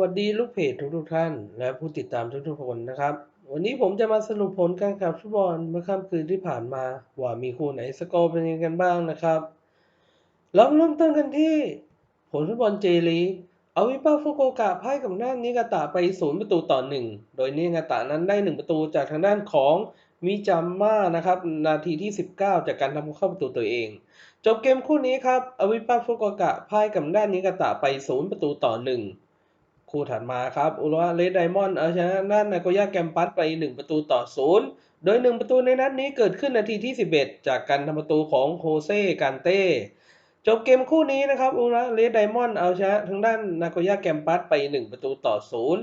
วัสดีลูกเพจทุกๆท่าน และผู้ติดตามทุกๆคนนะครับ วันนี้ผมจะมาสรุปผลการแข่งฟุตบอลเมื่อค่ำคืนที่ผ่านมา ว่ามีคู่ไหนสกอร์เป็นยังไงกันบ้างนะครับ เราเริ่มต้นกันที่ ผลฟุตบอลเจลีอาวิปาฟุโกกะพ่ายกับด้านนิกาตะไปศูนย์ประตูต่อหนึ่งโดยนิกาตะนั้นได้หนึ่งประตูจากทางด้านของมิจาม่านะครับ นาทีที่ 19 จากการทำเข้าประตูตัวเอง จบเกมคู่นี้ครับอาวิปาฟุโกกะพ่ายกับด้านนิกาตะไปศูนย์ประตูต่อหนึ่ง คู่ถัดมาครับอุรุเลสไดมอนด์เอาชนะด้านนาโกย่าแกมปัสไป 1 ประตูต่อศูนย์โดย 1 ประตูในนัดนี้เกิดขึ้นนาทีที่ 11 จากการทำประตูของโฮเซ่การเต้จบเกมคู่นี้นะครับอุรุเลสไดมอนด์เอาชนะทางด้านนาโกย่าแกมปัสไป 1 ประตูต่อศูนย์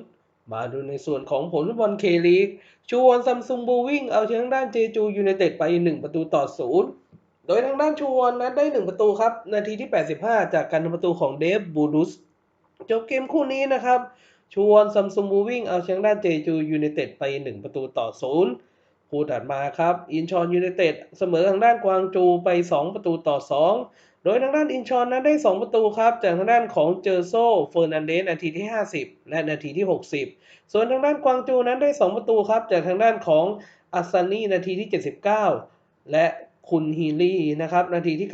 มาดูในส่วนของผลฟุตบอลเคลีกชูวอนซัมซุงบูวิ่งเอาชนะทางด้านเจจูยูไนเต็ดไป 1 ประตูต่อศูนย์โดยทางด้านชูวอนนั้นได้ 1 ประตูครับ นาทีที่ 85 จากการทำประตูของเดฟบูดุส จบเกมคู่นี้นะครับ ชวนซัมซุงบูวิ่งเอาชนะด้านเจจูยูไนเต็ดไป 1 ประตูต่อศูนย์คู่ถัดมาครับ อินชอนยูไนเต็ดเสมอทางด้านกวางจูไป 2 ประตูต่อ 2 โดยทางด้านอินชอนนั้นได้ 2 ประตูครับ จากทางด้านของเจอโซเฟอร์นันเดสนาทีที่ 50 และนาทีที่ 60 ส่วนทางด้านกวางจูนั้นได้ 2 ประตูครับ จากทางด้านของอัสซานีนาทีที่ 79 และ คุณฮีลี่นะครับ นาทีที่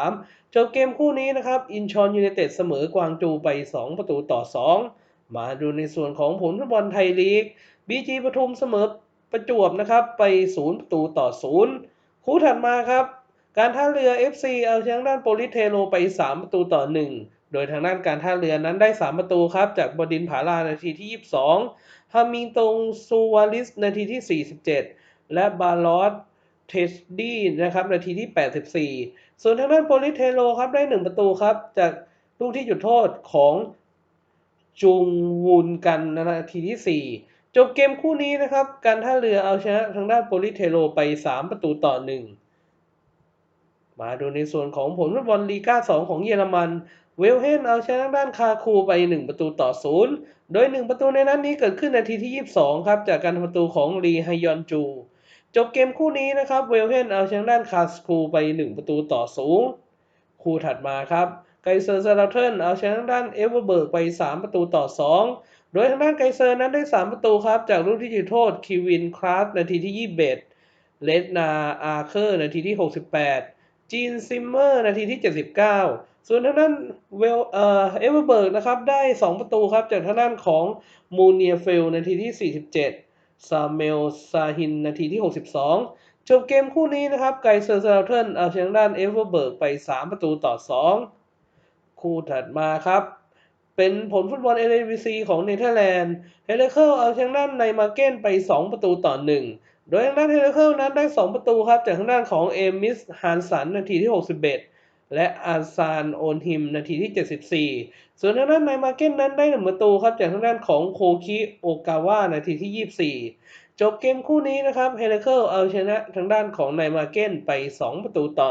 93 จบเกมคู่นี้นะครับ อินชอนยูไนเต็ดเสมอกวางจูไป 2 ประตูต่อ 2 มาดูในส่วนของผลฟุตบอลไทยลีกบีจีปทุมเสมอประจวบนะครับ ไป 0 ประตูต่อ 0 คู่ถัดมาครับ การท่าเรือ FC เอาชนะด้านโปลิเทโรไป 3 ประตูต่อ 1 โดยทางด้านการท่าเรือนั้นได้ 3 ประตูครับ จากบดินผาลานาทีที่ 22 ฮามิงตงซูวาลิสนาทีที่ 47 และบาลอส เทสดี้นะครับนาทีที่ 84 ส่วนทางด้านโปลิเทโรครับได้ 1 ประตูครับ จากลูกที่จุดโทษของจุงวุนกันนาทีที่ 4 จบเกมคู่นี้นะครับ การท่าเรือเอาชนะทางด้านโปลิเทโรไป 3 ประตูต่อ 1 มาดูในส่วนของผลฟุตบอลลีกา2 ของเยอรมันเวลเฮนเอาชนะด้านคาคูไป 1 ประตูต่อ 0 โดย 1 ประตูในนัดนนี้เกิดขึ้นนาทีที่ 22 ครับ จากการประตูของลีฮยอนจู จบเกมคู่นี้นะครับเวลเฮนเอาชนะด้านคาสคูไป 1 ประตูต่อ0คู่ถัดมาครับไกเซอร์ซาราเทนเอาชนะด้านเอเวอร์เบิร์กไป 3 ประตูต่อ 2 โดยทางด้านไกเซอร์นั้นได้ 3 ประตูครับ จากลูกที่จุดโทษคิวินคลาสนาทีที่ 21 เลดนาอาร์เคอร์นาทีที่ 68 จีนซิมเมอร์นาทีที่ 79 ส่วนทางด้านเวลเอ่อเอเวอร์เบิร์กนะครับได้ 2 ประตูครับจากทางด้านของมูเนียเฟลนาทีที่ 47 ซาเมลซาฮิน นาทีที่ 62 จบเกมคู่นี้นะครับ ไกเซอร์ซาราเทนเอาชนะด้านเอเวอร์เบิร์กไป 3 ประตูต่อ 2 คู่ถัดมาครับ เป็นผลฟุตบอลเอเวซีของเนเธอร์แลนด์เฮเลเคิลเอาชนะด้านในมาเก้นไป 2 ประตูต่อ 1 โดยทางด้านเฮเลเคิลนั้นได้ 2 ประตูครับ จากทางด้านของเอมิสฮันสันนาทีที่ 61 และอาซานโอนฮิมนาทีที่ 74 ส่วนทางด้านในมาเก้นนั้นได้1ประตูครับจากทางด้านของโคคิโอกาวะนาทีที่ 24 จบเกมคู่นี้นะครับเฮเลเคิลเอาชนะทางด้านของในมาเก้นไป 2 ประตูต่อ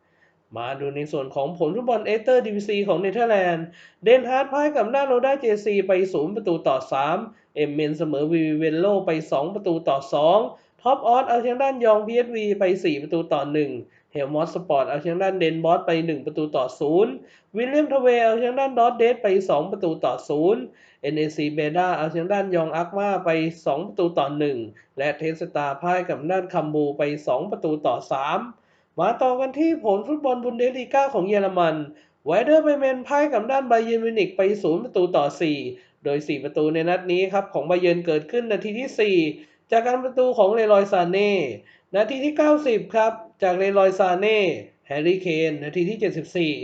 1มาดูในส่วนของผลฟุตบอลเอเตอร์ดิวิซีของเนเธอร์แลนด์ เดนฮาร์ดพ่ายกับด้านโรด้าเจซีไป 0 ประตูต่อ 3 เอ็มเมนเสมอวีเวนโลไป 2 ประตูต่อ 2 ท็อปออสเอาชนะด้านยองพีเอสวีไป 4 ประตูต่อ 1 เฮลมอสสปอร์ตเอาชนะด้านเดนบอสไป 1 ประตูต่อ 0 วิลเลียมทเวเอาชนะด้านดอตเดสไป 2 ประตูต่อ 0 NAC เบด้าเอาชนะด้านยองอักมาไป 2 ประตูต่อ 1 และเทสตาพ่ายกับด้านคัมบูไป 2 ประตูต่อ 3 มาต่อกันที่ผลฟุตบอลบุนเดสลีกาของเยอรมันไวเดอร์เบเมนพ่ายกับด้านไบเยนมิวนิกไป 0 ประตูต่อ 4 โดย 4 ประตูในนัดนี้ครับของไบเยนเกิดขึ้นนาทีที่ 4 จากการประตูของเลรอยซาเน่ นาทีที่ 90 ครับ จากเลรอยซาเน่แฮร์รี่เคนนาทีที่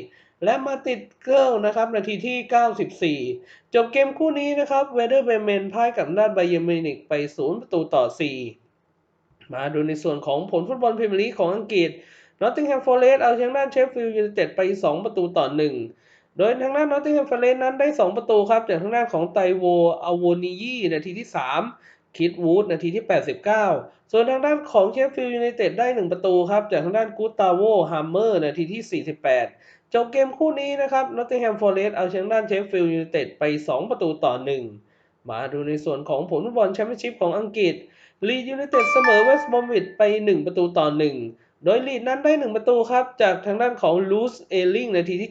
74 และมาติดเกิลนะครับนาทีที่ 94 จบเกมคู่นี้นะครับเวเดอร์เบเมนพ่ายกับด้านไบเยร์มินิกไป 0 ประตูต่อ 4 มาดูในส่วนของผลฟุตบอลพรีเมียร์ลีกของอังกฤษนอตติงแฮมฟอร์เรสต์เอาชนะด้านเชฟฟิลด์ยูไนเต็ดไป 2 ประตูต่อ 1 โดยทางด้านนอตติงแฮมฟอร์เรสต์นั้นได้ 2 ประตูครับจากทางด้านของไตโวอโวนียี่นาทีที่ 3 คิดวูดนาทีที่ 89 ส่วนทางด้านของเชฟฟิลด์ยูไนเต็ดได้ 1 ประตูครับ จากทางด้านกูตาโวฮัมเมอร์นาทีที่ 48 จบเกมคู่นี้นะครับนอตติงแฮมฟอร์เรสต์เอาชนะด้านเชฟฟิลด์ยูไนเต็ดไป 2 ประตูต่อ 1 มาดูในส่วนของผลฟุตบอลแชมเปี้ยนชิพของอังกฤษลีดยูไนเต็ดเสมอเวสต์บอมวิดไป 1 ประตูต่อ 1 โดยลีดนั้นได้ 1 ประตูครับ จากทางด้านของลูสเอลิงนาทีที่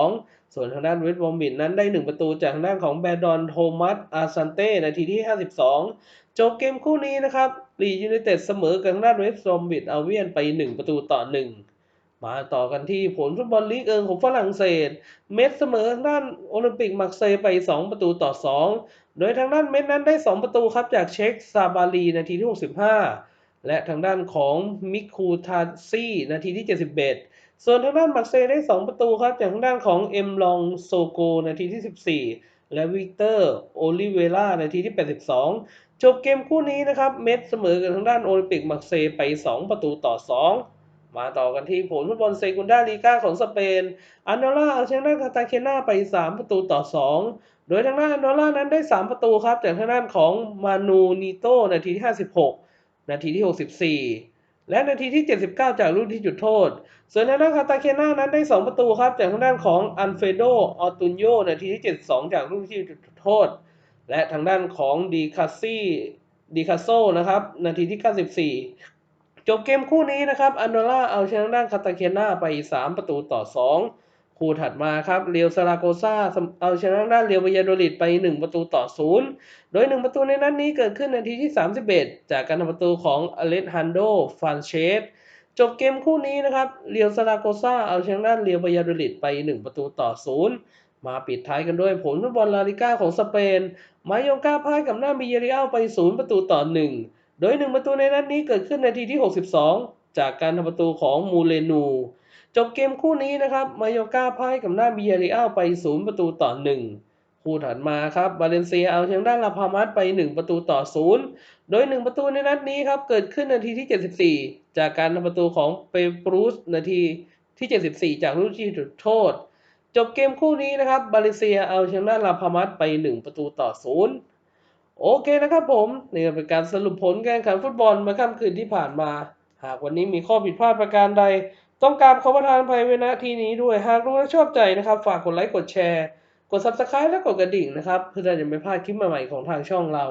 72 ส่วนทางด้านเวสต์บอมบิดนั้นได้ 1 ประตูจากทางด้านของแบดอนโทมัสอาซันเต้นาทีที่ 52 จบเกมคู่นี้นะครับลีดยูไนเต็ดเสมอกับทางด้านเวสต์บอมบิดอาเวียนไป 1 ประตูต่อ 1 มาต่อกันที่ผลฟุตบอลลีกเอิงของฝรั่งเศส เมสเสมอทางด้านโอลิมปิกมักเซย์ไป 2 ประตูต่อ 2 โดยทางด้านเมสนั้นได้ 2 ประตูครับจากเช็คซาบาลีนาทีที่ 65 และทางด้านของมิคูทาซี่นาทีที่ 71 ส่วนทางด้านมักเซย์ได้ 2 ประตูครับ จากทางด้านของเอ็มลองโซโกนาทีที่ 14 และวิกเตอร์โอลิเวล่านาทีที่ 82 จบเกมคู่นี้นะครับ เมสเสมอกับทางด้านโอลิมปิกมักเซย์ไป 2 ประตูต่อ 2มาต่อกันที่ผลฟุตบอลเซกุนดาลีกาของสเปน อันโดล่าเอาชนะคาตาเคนาไป 3 ประตูต่อ 2 โดยทางด้านอันโดล่านั้นได้ 3 ประตูครับ จากทางด้านของมานูนิโตนาทีที่ 56 นาทีที่ 64 และนาทีที่ 79 จากลูกที่จุดโทษ ส่วนทางด้านคาตาเคนานั้นได้ 2 ประตูครับ จากทางด้านของอันเฟโดออตุนโยนาทีที่ 72 จากลูกที่จุดโทษ และทางด้านของดีคาซี่ดีคาโซนะครับ นาทีที่ 94 จบเกมคู่นี้นะครับอันโดล่าเอาชนะด้านคาตาเคนาไป 3 ประตูต่อ 2 คู่ถัดมาครับเรียวซาราโกซาเอาชนะด้านเรียววายาโดลิดไป 1 ประตูต่อ 0 โดย 1 ประตูในนัดนนี้เกิดขึ้นนาทีที่ 31 จากการทำประตูของอเลสฮันโดฟานเชสจบเกมคู่นี้นะครับเรียวซาราโกซาเอาชนะด้านเรียววายาโดลิดไป 1 ประตูต่อ 0 มาปิดท้ายกันด้วยผลฟุตบอลลาลิก้าของสเปนมาโยกาพ่ายกับหน้าบิเยริอัลไป 0 ประตูต่อ 1 โดย 1 ประตูในนัดนนี้เกิดขึ้นนาทีที่ 62 จากการทำประตูของมูเลนู จบเกมคู่นี้นะครับมาโยกาพ่ายกับหน้าบิเยริอัลไป 0 ประตูต่อ 1 คู่ถัดมาครับบาเลนเซียเอาชนะด้านลาพามัสไป 1 ประตูต่อ 0 โดย 1 ประตูในนัดนี้ครับ เกิดขึ้นนาทีที่ 74 จากการทำประตูของเปปรูสนาทีที่ 74 จากลูกที่จุดโทษ จบเกมคู่นี้นะครับบาเลนเซียเอาชนะลาพามัสไป 1 ประตูต่อ 0โอเคนะครับผมนี่เป็นการสรุปผลการแข่งขันฟุตบอลเมื่อค่ำคืนที่ผ่านมา หากวันนี้มีข้อผิดพลาดประการใด ต้องกราบขอประทานภัยไว้ณที่นี้ด้วย หากรู้และชอบใจนะครับ ฝากกดไลค์กดแชร์ กด Subscribe และกดกระดิ่งนะครับ เพื่อจะไม่พลาดคลิปใหม่ๆของทางช่องเรา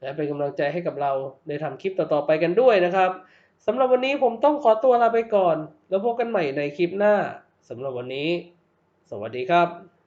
และเป็นกำลังใจให้กับเราในทำคลิปต่อๆไปกันด้วยนะครับสำหรับวันนี้ผมต้องขอตัวลาไปก่อน แล้วพบกันใหม่ในคลิปหน้าสำหรับวันนี้ สวัสดีครับ